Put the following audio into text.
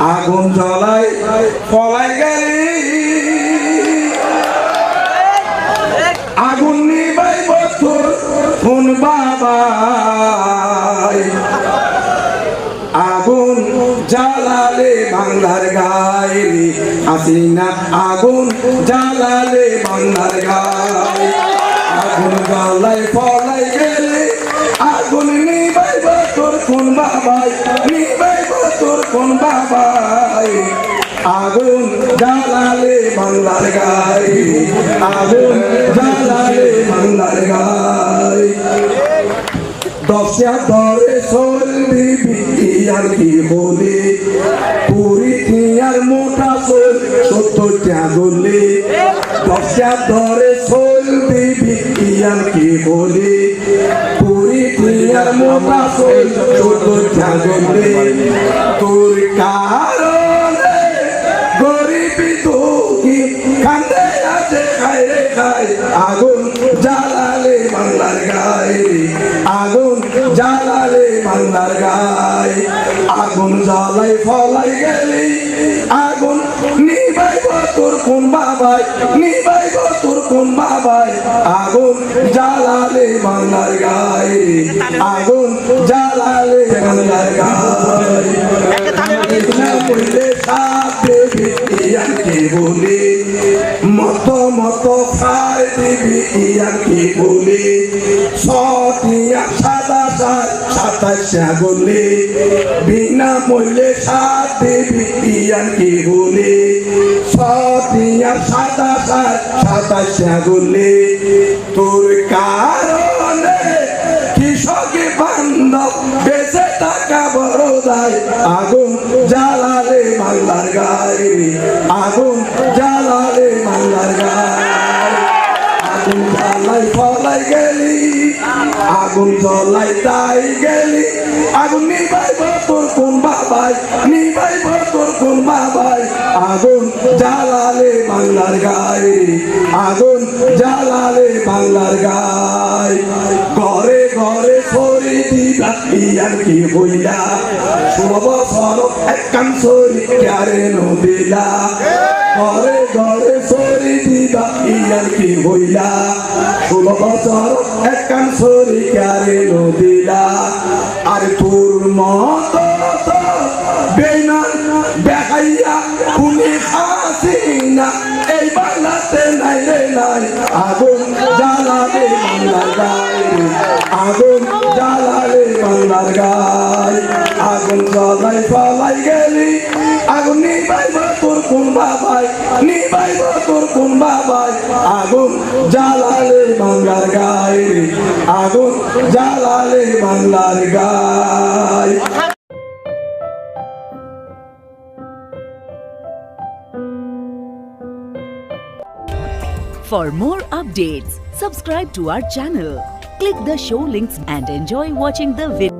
আগুন জ্বলাই পলাই গেলি। আগুন নিবাই বছর কোন বাবাই। আগুন জ্বালালে বাংলার গায়ে আসিনা আগুন জ্বালালে বাংলার গায়ে আগুন জ্বালাই ফলাই গেলে। আগুন নিবাই তোর কোন বাবাই। আগুন জ্বালালে বাংলার গায়ে আগুন জ্বালালে বাংলার গায়ে দশটা ধরে চলবি আর কি বলে? পুরি আর মোটা চল সত্তরটা গলে। দশটা ধরে চলবি আর কি বলে? পুরি আর মোটা চল সত্তরটা গলে। তোর আগুন জ্বালালে বাংলার গায়ে আগুন জ্বালালে বাংলার গায়ে। আগুন জ্বালাই ফলাই গেলি আগুন নিবাই তোর কোন বাবাই নিবাই তোর কোন বাবাই। আগুন জ্বালালে বাংলার গায়ে আগুন জ্বালালে বাংলার গায়ে। বললে সাথে বলে? ইয়াকে তোর কারণে কৃষকে বান্ধব বেঁচে টাকা বড় দায়। আগুন জ্বালালে বাংলার গায়ে, আগুন জ্বালালে বাংলার গায়ে। আগুন জ্বলাই তাই গেলি। আগুন নিবাই তোর কোন বাবাই, নিবাই তোর কোন বাবাই। আগুন জ্বালালে বাংলার গায়ে আগুন জ্বালালে বাংলার গায়ে ঘরে ঘরে ছড়ি দিবা ইয়ার কি হইলা? ষোলো বছর একখান ছড়ি ক্যারে নদিলা ঘরে ঘরে ইয়ার কি হইলা, ষোলো বছর একখান ছড়ি ক্যারে নদিলা আর তোর মত আগুন জ্বালাবে বাংলার গায়ে। আগুন জ্বালালে বাংলার গায়ে। আগুন জ্বালাই পালাই গেলি আগুন নিবাইব তোর কোন বাবাই নিবাইব তোর কোন বাবাই আগুন জ্বালালে বাংলার গায়ে আগুন জ্বালালে বাংলার গায়ে For more updates, subscribe to our channel, click the show links and enjoy watching the video.